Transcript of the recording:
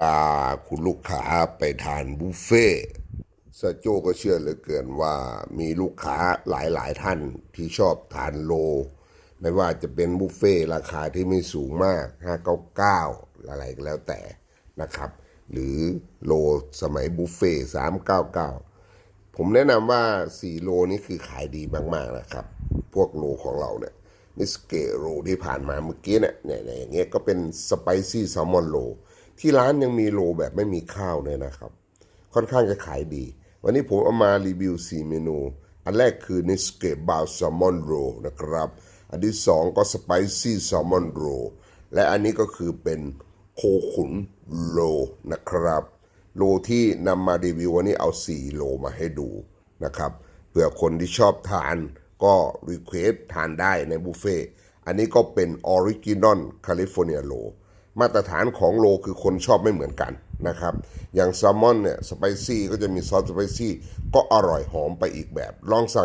พาคุณลูกค้าไปทานบุฟเฟ่ต์สโจก็เชื่อเหลือเกินว่ามีลูกค้าหลายๆท่านที่ชอบทานโล ไม่ว่าจะเป็นบุฟเฟ่ราคาที่ไม่สูงมาก 599 อะไรก็แล้วแต่นะครับ หรือโลสมัยบุฟเฟ่399 ผมแนะนำว่า 4 โลนี่คือขายดีมาก ๆ นะครับ พวกโลของเราเนี่ยนิสเกโลที่ผ่านมาเมื่อกี้เนี่ยเนี่ยอย่างเงี้ยก็เป็นสไปซี่แซลมอนโล ที่ร้านยังมีโลแบบไม่มีข้าวเลยนะครับ ค่อนข้างจะขายดี วันนี้ผมเอามารีวิว 4 เมนู อันแรกคือนิสเกบาวแซลมอนโรนะครับ อันที่ 2 ก็สไปซี่แซลมอนโรและอันนี้ก็คือเป็นโคขุนโลนะครับ โลที่นำมารีวิววันนี้เอา 4 โลมาให้ดูนะครับเผื่อคนที่ชอบทานก็รีเควสทานได้ในบุฟเฟ่ต์อันนี้ก็เป็นออริจินอลแคลิฟอร์เนียโล มาตรฐานของโลคือคนชอบไม่เหมือนกันนะครับ อย่างแซลมอนเนี่ยสไปซี่ก็จะมีซอสสไปซี่ก็อร่อยหอมไปอีกแบบลองสั่ง